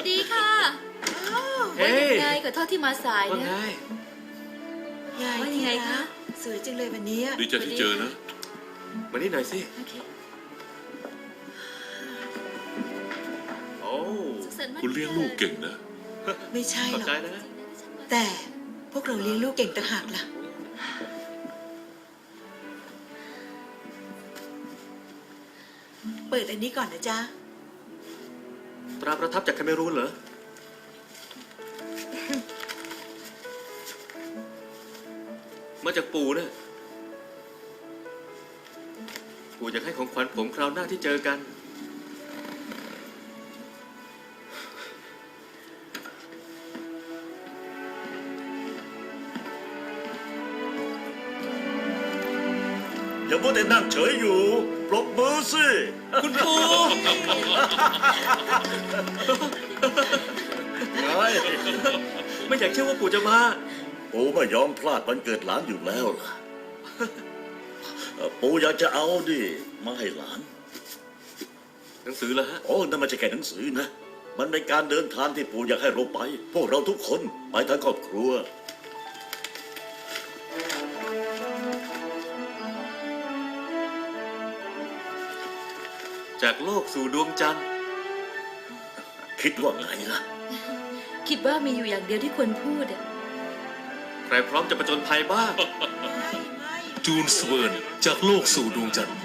วัสดีค่ะเฮ้ว่ายยังไงขอโทษที่มาสายว่านะ ไงยายว่ายังไงคะ สวยจังเลยวันนี้ดีใจที่เจอนะ มานี่หน่อยสิ โอเคโอ้สุขสันต์วันคุณเลี้ยงลูกเก่งนะ ไม่ใช่ขอหบรอก ใจนะ แต่พวกเราเลี้ยงลูกเก่งต่างหากล่ะ เปิดอันนี้ก่อนนะจ๊ะ ตราประทับจากแคเมรูนเหรอ มาจากปู่นะปู่อยากให้ของขวัญผมคราวหน้าที่เจอกัน อย่ามัวแต่นั่งเฉยอยู่ ปรบมือสิ คุณปู่ไงไม่อยากเชื่อว่าปู่จะมา ปู่ไม่ยอมพลาดวันเกิดหลานอยู่แล้วล่ะเอ่อปู่อยากจะเอาดิมาให้หลาน หนังสือเหรอฮะ โอ้นั่นไม่ใช่แค่หนังสือนะ มันเป็นการเดินทางที่ปู่อยากให้เราไป พวกเราทุกคนไปทั้งครอบครัว จากโลกสู่ดวงจันทร์ คิดว่าไงล่ะ คิดว่ามีอยู่อย่างเดียวที่ควรพูดอะใครพร้อมจะประจนภัยบ้างไม่ไม่จูนสเวิร์นจากโลกสู่ดวงจันทร์